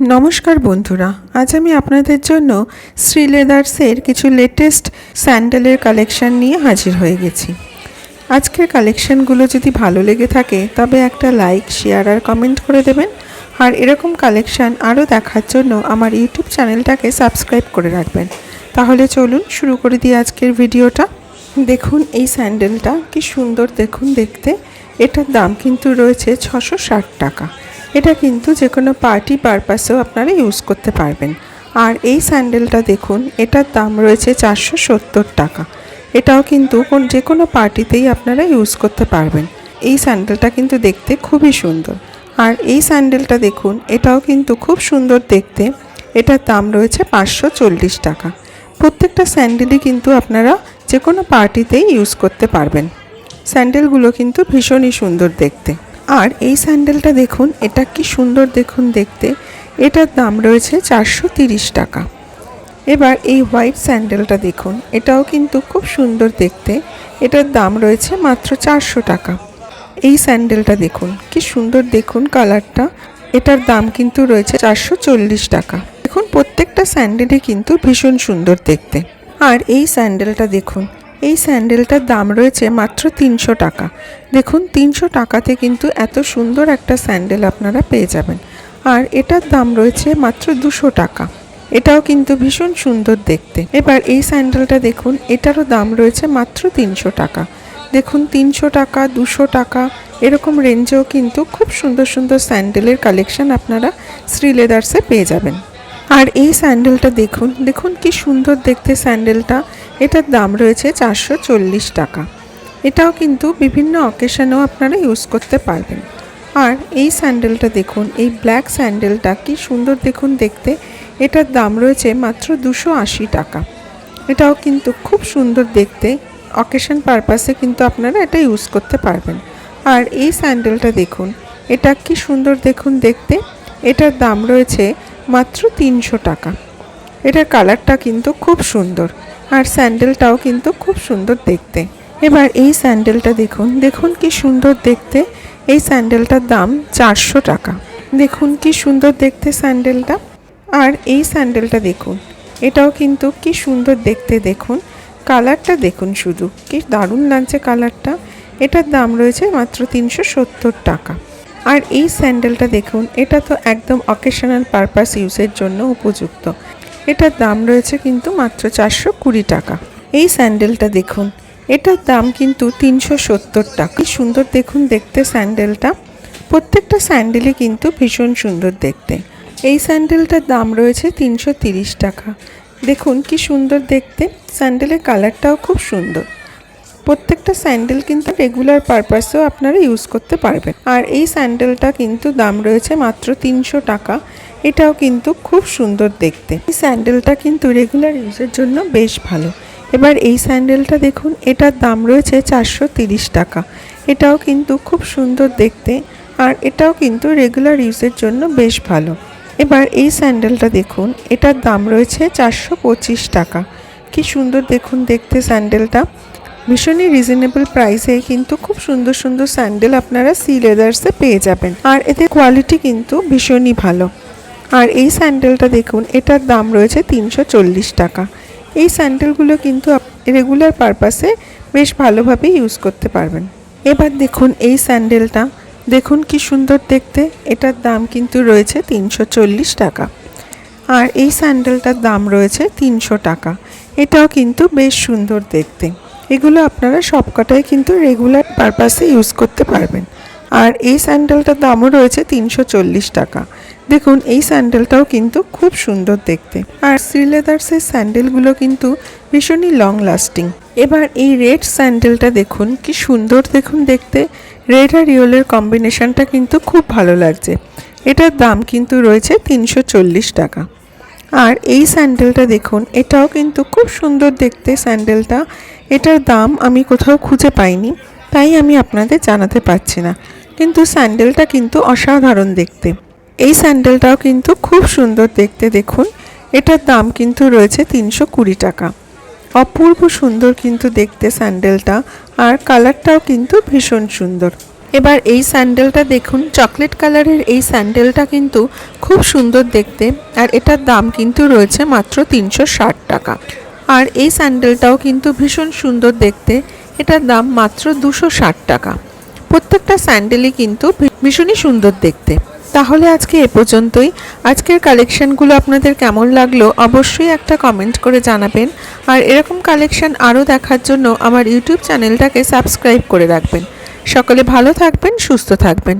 নমস্কার বন্ধুরা, আজ আমি আপনাদের জন্য শ্রী লেদার্সের কিছু লেটেস্ট স্যান্ডেলের কালেকশন নিয়ে হাজির হয়ে গেছি। আজকের কালেকশনগুলো যদি ভালো লেগে থাকে, তবে একটা লাইক শেয়ার আর কমেন্ট করে দেবেন। আর এরকম কালেকশন আরও দেখার জন্য আমার ইউটিউব চ্যানেলটাকে সাবস্ক্রাইব করে রাখবেন। তাহলে চলুন শুরু করে দিই আজকের ভিডিওটা। দেখুন এই স্যান্ডেলটা কি সুন্দর দেখুন দেখতে। এটার দাম কিন্তু রয়েছে ছশো ষাট টাকা। এটা কিন্তু যে কোনো পার্টি পারপাসেও আপনারা ইউজ করতে পারবেন। আর এই স্যান্ডেলটা দেখুন, এটার দাম রয়েছে চারশো সত্তর টাকা। এটাও কিন্তু কোন, যে কোনো পার্টিতেই আপনারা ইউজ করতে পারবেন। এই স্যান্ডেলটা কিন্তু দেখতে খুবই সুন্দর। আর এই স্যান্ডেলটা দেখুন, এটাও কিন্তু খুব সুন্দর দেখতে। এটার দাম রয়েছে পাঁচশো চল্লিশ টাকা। প্রত্যেকটা স্যান্ডেলই কিন্তু আপনারা যে কোনো পার্টিতেই ইউজ করতে পারবেন। স্যান্ডেলগুলো কিন্তু ভীষণই সুন্দর দেখতে। আর এই স্যান্ডেলটা দেখুন, এটা কি সুন্দর দেখুন দেখতে। এটার দাম রয়েছে চারশো টাকা। এবার এই হোয়াইট স্যান্ডেলটা দেখুন, এটাও কিন্তু খুব সুন্দর দেখতে। এটার দাম রয়েছে মাত্র চারশো টাকা। এই স্যান্ডেলটা দেখুন, কি সুন্দর দেখুন কালারটা। এটার দাম কিন্তু রয়েছে চারশো চল্লিশ টাকা। দেখুন, প্রত্যেকটা স্যান্ডেলই কিন্তু ভীষণ সুন্দর দেখতে। আর এই স্যান্ডেলটা দেখুন এই স্যান্ডেলটার দাম রয়েছে মাত্র তিনশো টাকা। দেখুন, তিনশো টাকাতে কিন্তু এত সুন্দর একটা স্যান্ডেল আপনারা পেয়ে যাবেন। আর এটার দাম রয়েছে মাত্র দুশো টাকা। এটাও কিন্তু ভীষণ সুন্দর দেখতে। এবার এই স্যান্ডেলটা দেখুন, এটারও দাম রয়েছে মাত্র তিনশো টাকা। দেখুন, তিনশো টাকা, দুশো টাকা, এরকম রেঞ্জেও কিন্তু খুব সুন্দর সুন্দর স্যান্ডেলের কালেকশন আপনারা শ্রী লেদার্সে পেয়ে যাবেন। আর এই স্যান্ডেলটা দেখুন দেখুন কি সুন্দর দেখতে স্যান্ডেলটা। এটার দাম রয়েছে চারশো চল্লিশ টাকা। এটাও কিন্তু বিভিন্ন অকেশনেও আপনারা ইউজ করতে পারবেন। আর এই স্যান্ডেলটা দেখুন, এই ব্ল্যাক স্যান্ডেলটা কি সুন্দর দেখুন দেখতে। এটার দাম রয়েছে মাত্র দুশো টাকা। এটাও কিন্তু খুব সুন্দর দেখতে। অকেশন পারপাসে কিন্তু আপনারা এটা ইউজ করতে পারবেন। আর এই স্যান্ডেলটা দেখুন, এটা কি সুন্দর দেখুন দেখতে। এটার দাম রয়েছে মাত্র তিনশো টাকা। এটার কালারটা কিন্তু খুব সুন্দর আর স্যান্ডেলটাও কিন্তু খুব সুন্দর দেখতে। এবার এই স্যান্ডেলটা দেখুন দেখুন কি সুন্দর দেখতে। এই স্যান্ডেলটার দাম চারশো টাকা। দেখুন কি সুন্দর দেখতে স্যান্ডেলটা। আর এই স্যান্ডেলটা দেখুন, এটাও কিন্তু কি সুন্দর দেখতে দেখুন। কালারটা দেখুন শুধু, কি দারুণ লাগছে কালারটা। এটার দাম রয়েছে মাত্র তিনশো সত্তর টাকা। আর এই স্যান্ডেলটা দেখুন, এটা তো একদম অকেশনাল পারপাস ইউজের জন্য উপযুক্ত। এটার দাম রয়েছে কিন্তু মাত্র চারশো কুড়ি টাকা। এই স্যান্ডেলটা দেখুন, এটার দাম কিন্তু তিনশো সত্তর টাকা। সুন্দর দেখুন দেখতে স্যান্ডেলটা। প্রত্যেকটা স্যান্ডেলই কিন্তু ভীষণ সুন্দর দেখতে। এই স্যান্ডেলটার দাম রয়েছে তিনশো তিরিশ টাকা। দেখুন কি সুন্দর দেখতে, স্যান্ডেলের কালারটাও খুব সুন্দর। প্রত্যেকটা স্যান্ডেল কিন্তু রেগুলার পারপাসেও আপনারা ইউজ করতে পারবেন। আর এই স্যান্ডেলটা কিন্তু দাম রয়েছে মাত্র তিনশো টাকা। এটাও কিন্তু খুব সুন্দর দেখতে। এই স্যান্ডেলটা কিন্তু রেগুলার ইউজের জন্য বেশ ভালো। এবার এই স্যান্ডেলটা দেখুন, এটার দাম রয়েছে চারশো টাকা। এটাও কিন্তু খুব সুন্দর দেখতে আর এটাও কিন্তু রেগুলার ইউজের জন্য বেশ ভালো। এবার এই স্যান্ডেলটা দেখুন, এটার দাম রয়েছে চারশো পঁচিশ টাকা। কি সুন্দর দেখুন, দেখতে স্যান্ডেলটা। ভীষণই রিজনেবল প্রাইসে কিন্তু খুব সুন্দর সুন্দর স্যান্ডেল আপনারা সি লেদার্সে পেয়ে যাবেন। আর এতে কোয়ালিটি কিন্তু ভীষণই ভালো। আর এই স্যান্ডেলটা দেখুন, এটার দাম রয়েছে তিনশো চল্লিশ টাকা। এই স্যান্ডেলগুলো কিন্তু রেগুলার পারপাসে বেশ ভালোভাবে ইউজ করতে পারবেন। এবার দেখুন এই স্যান্ডেলটা দেখুন কি সুন্দর দেখতে। এটার দাম কিন্তু রয়েছে তিনশো চল্লিশ টাকা। আর এই স্যান্ডেলটার দাম রয়েছে তিনশো টাকা। এটাও কিন্তু বেশ সুন্দর দেখতে। এগুলো আপনারা সবকটাই কিন্তু রেগুলার পারপাসে ইউজ করতে পারবেন। আর এই স্যান্ডেলটার দামও রয়েছে তিনশো চল্লিশ টাকা। দেখুন, এই স্যান্ডেলটাও কিন্তু খুব সুন্দর দেখতে। আর শ্রীলেদার্সের স্যান্ডেলগুলো কিন্তু ভীষণই লং লাস্টিং এবার এই রেড স্যান্ডেলটা দেখুন, কি সুন্দর দেখুন দেখতে। রেড আর ইয়েলোর কম্বিনেশনটা কিন্তু খুব ভালো লাগছে। এটার দাম কিন্তু রয়েছে তিনশো চল্লিশ টাকা। আর এই স্যান্ডেলটা দেখুন, এটাও কিন্তু খুব সুন্দর দেখতে স্যান্ডেলটা এটার দাম আমি কোথাও খুঁজে পাইনি, তাই আমি আপনাদের জানাতে পারছি না। কিন্তু স্যান্ডেলটা কিন্তু অসাধারণ দেখতে। এই স্যান্ডেলটাও কিন্তু খুব সুন্দর দেখতে দেখুন। এটার দাম কিন্তু রয়েছে তিনশো কুড়ি টাকা। অপূর্ব সুন্দর কিন্তু দেখতে স্যান্ডেলটা, আর কালারটাও কিন্তু ভীষণ সুন্দর। এবার এই স্যান্ডেলটা দেখুন, চকলেট কালারের এই স্যান্ডেলটা কিন্তু খুব সুন্দর দেখতে, আর এটার দাম কিন্তু রয়েছে মাত্র তিনশো ষাট টাকা। আর এই স্যান্ডেলটাও কিন্তু ভীষণ সুন্দর দেখতে। এটার দাম মাত্র দুশো ষাট টাকা। প্রত্যেকটা স্যান্ডেলই কিন্তু ভীষণই সুন্দর দেখতে। তাহলে আজকে এ পর্যন্তই। আজকের কালেকশনগুলো আপনাদের কেমন লাগল অবশ্যই একটা কমেন্ট করে জানাবেন। আর এরকম কালেকশন আরও দেখার জন্য আমার ইউটিউব চ্যানেলটাকে সাবস্ক্রাইব করে রাখবেন। সকলে ভালো থাকবেন, সুস্থ থাকবেন।